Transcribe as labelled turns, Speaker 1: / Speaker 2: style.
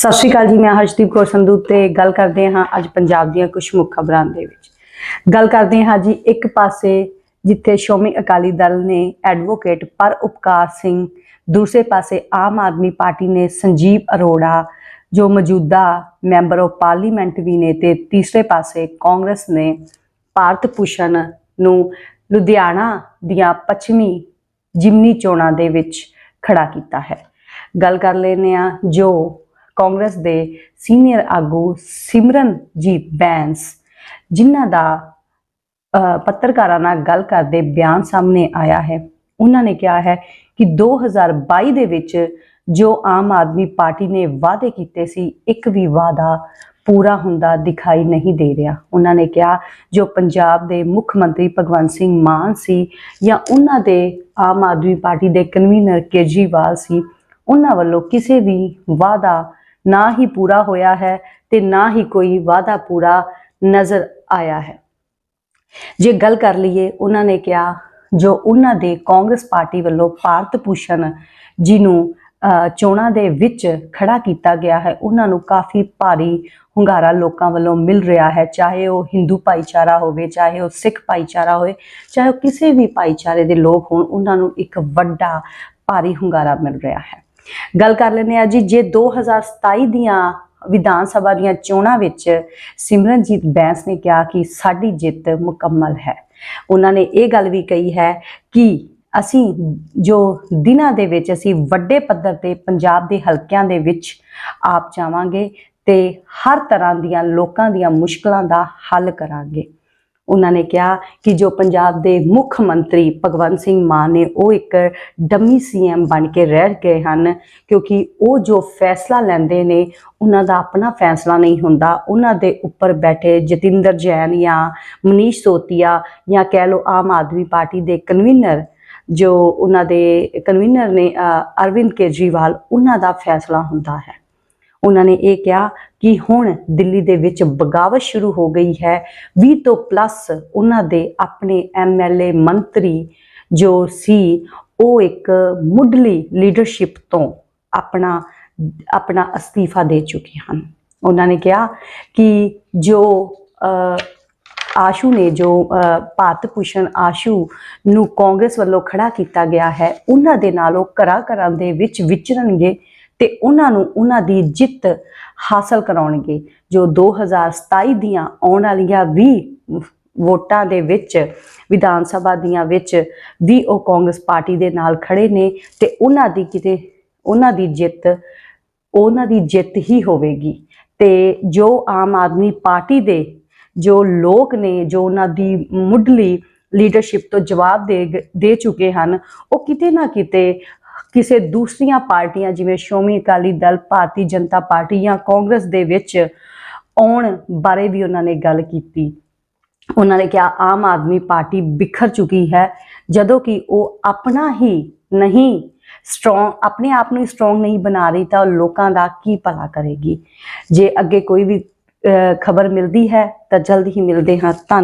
Speaker 1: ਸਤਿ ਸ਼੍ਰੀ ਅਕਾਲ ਜੀ, ਮੈਂ ਹਰਸ਼ਦੀਪ ਕੌਰ ਸੰਧੂ ਤੇ ਗੱਲ ਕਰਦੇ ਹਾਂ ਅੱਜ ਪੰਜਾਬ ਦੀਆਂ ਕੁਝ ਮੁੱਖ ਖਬਰਾਂ ਦੇ ਵਿੱਚ। ਗੱਲ ਕਰਦੇ ਹਾਂ ਜੀ ਇੱਕ ਪਾਸੇ ਜਿੱਥੇ ਸ਼੍ਰੋਮਣੀ ਅਕਾਲੀ ਦਲ ਨੇ ਐਡਵੋਕੇਟ ਪਰ ਉਪਕਾਰ ਸਿੰਘ, ਦੂਸਰੇ ਪਾਸੇ ਆਮ ਆਦਮੀ ਪਾਰਟੀ ਨੇ ਸੰਜੀਵ ਅਰੋੜਾ, ਜੋ ਮੌਜੂਦਾ ਮੈਂਬਰ ਆਫ ਪਾਰਲੀਮੈਂਟ ਵੀ ਨੇ ਤੇ ਤੀਸਰੇ ਪਾਸੇ ਕਾਂਗਰਸ ਨੇ ਭਾਰਤ ਭੂਸ਼ਣ ਨੂੰ ਲੁਧਿਆਣਾ ਦੀਆਂ ਪੱਛਮੀ ਜਿਮਨੀ ਚੋਣਾਂ ਦੇ ਵਿੱਚ ਖੜਾ ਕੀਤਾ ਹੈ। ਗੱਲ ਕਰ ਲੈਨੇ ਆ ਜੋ ਕਾਂਗਰਸ ਦੇ ਸੀਨੀਅਰ ਆਗੂ ਸਿਮਰਨਜੀਤ ਬੈਂਸ, ਜਿਨ੍ਹਾਂ ਦਾ ਪੱਤਰਕਾਰਾਂ ਨਾਲ ਗੱਲ ਕਰਦੇ ਬਿਆਨ ਸਾਹਮਣੇ ਆਇਆ ਹੈ। ਉਹਨਾਂ ਨੇ ਕਿਹਾ ਹੈ ਕਿ 2022 ਦੇ ਵਿੱਚ ਜੋ ਆਮ ਆਦਮੀ ਪਾਰਟੀ ਨੇ ਵਾਅਦੇ ਕੀਤੇ ਸੀ, ਇੱਕ ਵੀ ਵਾਅਦਾ ਪੂਰਾ ਹੁੰਦਾ ਦਿਖਾਈ ਨਹੀਂ ਦੇ ਰਿਹਾ। ਉਹਨਾਂ ਨੇ ਕਿਹਾ, ਜੋ ਪੰਜਾਬ ਦੇ ਮੁੱਖ ਮੰਤਰੀ ਭਗਵੰਤ ਸਿੰਘ ਮਾਨ ਸੀ ਜਾਂ ਉਹਨਾਂ ਦੇ ਆਮ ਆਦਮੀ ਪਾਰਟੀ ਦੇ ਕਨਵੀਨਰ ਕੇਜਰੀਵਾਲ ਸੀ, ਉਹਨਾਂ ਵੱਲੋਂ ਕਿਸੇ ਵੀ ਵਾਅਦਾ ਨਾ ਹੀ ਪੂਰਾ ਹੋਇਆ ਹੈ ਤੇ ਨਾ ਹੀ ਕੋਈ ਵਾਅਦਾ ਪੂਰਾ ਨਜ਼ਰ ਆਇਆ ਹੈ। ਜੇ ਗੱਲ ਕਰ ਲਈਏ ਉਹਨਾਂ ਨੇ ਕਿਹਾ ਜੋ ਉਹਨਾਂ ਦੇ ਕਾਂਗਰਸ ਪਾਰਟੀ ਵੱਲੋਂ ਭਾਰਤ ਭੂਸ਼ਣ ਜਿਹਨੂੰ ਅਹ, ਚੋਣਾਂ ਦੇ ਵਿੱਚ ਖੜਾ ਕੀਤਾ ਗਿਆ ਹੈ ਉਹਨਾਂ ਨੂੰ ਕਾਫੀ ਭਾਰੀ ਹੁੰਗਾਰਾ ਲੋਕਾਂ ਵੱਲੋਂ ਮਿਲ ਰਿਹਾ ਹੈ ਚਾਹੇ ਉਹ ਹਿੰਦੂ ਭਾਈਚਾਰਾ ਹੋਵੇ ਚਾਹੇ ਉਹ ਸਿੱਖ ਭਾਈਚਾਰਾ ਹੋਵੇ ਚਾਹੇ ਉਹ ਕਿਸੇ ਵੀ ਭਾਈਚਾਰੇ ਦੇ ਲੋਕ ਹੋਣ ਉਹਨਾਂ ਨੂੰ ਇੱਕ ਵੱਡਾ ਭਾਰੀ ਹੁੰਗਾਰਾ ਮਿਲ ਰਿਹਾ ਹੈ। ਗੱਲ ਕਰ ਲੈਂਦੇ ਆ ਜੀ, ਜੇ 2027 ਦੀਆਂ ਵਿਧਾਨ ਸਭਾ ਦੀਆਂ ਚੋਣਾਂ ਵਿੱਚ ਸਿਮਰਨਜੀਤ ਬੈਂਸ ਨੇ ਕਿਹਾ ਕਿ ਸਾਡੀ ਜਿੱਤ ਮੁਕੰਮਲ ਹੈ। ਉਹਨਾਂ ਨੇ ਇਹ ਗੱਲ ਵੀ ਕਹੀ ਹੈ ਕਿ ਅਸੀਂ ਜੋ ਦਿਨਾਂ ਦੇ ਵਿੱਚ ਅਸੀਂ ਵੱਡੇ ਪੱਧਰ ਤੇ ਪੰਜਾਬ ਦੇ ਹਲਕਿਆਂ ਦੇ ਵਿੱਚ ਆਪ ਜਾਵਾਂਗੇ ਤੇ ਹਰ ਤਰ੍ਹਾਂ ਦੀਆਂ ਲੋਕਾਂ ਦੀਆਂ ਮੁਸ਼ਕਲਾਂ ਦਾ ਹੱਲ ਕਰਾਂਗੇ। ਉਹਨਾਂ ਨੇ ਕਿਹਾ ਕਿ ਜੋ ਪੰਜਾਬ ਦੇ ਮੁੱਖ ਮੰਤਰੀ ਭਗਵੰਤ ਸਿੰਘ ਮਾਨ ਨੇ, ਉਹ ਇੱਕ ਡੰਮੀ ਸੀਐਮ ਬਣ ਕੇ ਰਹਿ ਗਏ ਹਨ, ਕਿਉਂਕਿ ਉਹ ਜੋ ਫੈਸਲਾ ਲੈਂਦੇ ਨੇ, ਉਹਨਾਂ ਦਾ ਆਪਣਾ ਫੈਸਲਾ ਨਹੀਂ ਹੁੰਦਾ। ਉਹਨਾਂ ਦੇ ਉੱਪਰ ਬੈਠੇ ਜਤਿੰਦਰ ਜੈਨ ਜਾਂ ਮਨੀਸ਼ ਸੋਤੀਆ ਜਾਂ ਕਹਿ ਲਓ ਆਮ ਆਦਮੀ ਪਾਰਟੀ ਦੇ ਕਨਵੀਨਰ, ਜੋ ਉਹਨਾਂ ਦੇ ਕਨਵੀਨਰ ਨੇ ਅਰਵਿੰਦ ਕੇਜਰੀਵਾਲ, ਉਹਨਾਂ ਦਾ ਫੈਸਲਾ ਹੁੰਦਾ ਹੈ। ਉਹਨਾਂ ਨੇ ਇਹ ਕਿਹਾ ਕਿ ਹੁਣ ਦਿੱਲੀ ਦੇ ਵਿੱਚ ਬਗਾਵਤ ਸ਼ੁਰੂ ਹੋ ਗਈ ਹੈ। 20 ਤੋਂ ਪਲੱਸ ਉਹਨਾਂ ਦੇ ਆਪਣੇ ਐਮਐਲਏ ਮੰਤਰੀ ਜੋ ਸੀ ਉਹ ਇੱਕ ਮੁੱਢਲੀ ਲੀਡਰਸ਼ਿਪ ਤੋਂ ਆਪਣਾ ਆਪਣਾ ਅਸਤੀਫਾ ਦੇ ਚੁੱਕੇ ਹਨ। ਉਹਨਾਂ ਨੇ ਕਿਹਾ ਕਿ ਜੋ ਅ, ਆਸ਼ੂ ਨੇ ਜੋ ਅ, ਭਾਰਤ ਭੂਸ਼ਣ ਆਸ਼ੂ ਨੂੰ ਕਾਂਗਰਸ ਵੱਲੋਂ ਖੜਾ ਕੀਤਾ ਗਿਆ ਹੈ ਉਹਨਾਂ ਦੇ ਨਾਲ ਉਹ ਘਰਾਂ ਘਰਾਂ ਦੇ ਵਿੱਚ ਵਿਚਰਨਗੇ। ਤੇ ਉਹਨਾਂ ਨੂੰ ਉਹਨਾਂ ਦੀ ਜਿੱਤ ਹਾਸਲ ਕਰਾਉਣਗੇ। ਜੋ 2027 ਦੀਆਂ ਆਉਣ ਵਾਲੀਆਂ 20 ਵੋਟਾਂ ਦੇ ਵਿੱਚ, ਵਿਧਾਨ ਸਭਾ ਦੀਆਂ ਵਿੱਚ ਵੀ ਉਹ ਕਾਂਗਰਸ ਪਾਰਟੀ ਦੇ ਨਾਲ ਖੜੇ ਨੇ ਤੇ ਉਹਨਾਂ ਦੀ ਕਿਤੇ, ਉਹਨਾਂ ਦੀ ਜਿੱਤ, ਉਹਨਾਂ ਦੀ ਜਿੱਤ ਹੀ ਹੋਵੇਗੀ। ਤੇ ਜੋ ਆਮ ਆਦਮੀ ਪਾਰਟੀ ਦੇ ਜੋ ਲੋਕ ਨੇ, ਜੋ ਉਹਨਾਂ ਦੀ ਮੁੱਢਲੀ ਲੀਡਰਸ਼ਿਪ ਤੋਂ ਜਵਾਬ ਦੇ ਗ- ਦੇ ਚੁੱਕੇ ਹਨ, ਉਹ ਕਿਤੇ ਨਾ ਕਿਤੇ ਕਿਸੇ ਦੂਸਰੀਆਂ ਪਾਰਟੀਆਂ, ਜਿਵੇਂ ਸ਼੍ਰੋਮਣੀ ਅਕਾਲੀ ਦਲ, ਭਾਰਤੀ ਜਨਤਾ ਪਾਰਟੀ ਜਾਂ ਕਾਂਗਰਸ ਦੇ ਵਿੱਚ ਆਉਣ ਬਾਰੇ ਵੀ ਉਹਨਾਂ ਨੇ ਗੱਲ ਕੀਤੀ। ਉਹਨਾਂ ਨੇ ਕਿਹਾ, ਆਮ ਆਦਮੀ ਪਾਰਟੀ ਬਿਖਰ ਚੁੱਕੀ ਹੈ, ਜਦੋਂ ਕਿ ਉਹ ਆਪਣਾ ਹੀ ਨਹੀਂ ਸਟਰੋਂਗ ਆਪਣੇ ਆਪ ਨੂੰ ਸਟਰੋਂਗ ਨਹੀਂ ਬਣਾ ਰਹੀ ਤਾਂ ਉਹ ਲੋਕਾਂ ਦਾ ਕੀ ਭਲਾ ਕਰੇਗੀ। ਜੇ ਅੱਗੇ ਕੋਈ ਵੀ ਖਬਰ ਮਿਲਦੀ ਹੈ ਤਾਂ ਜਲਦ ਹੀ ਮਿਲਦੇ ਹਾਂ। ਧੰਨ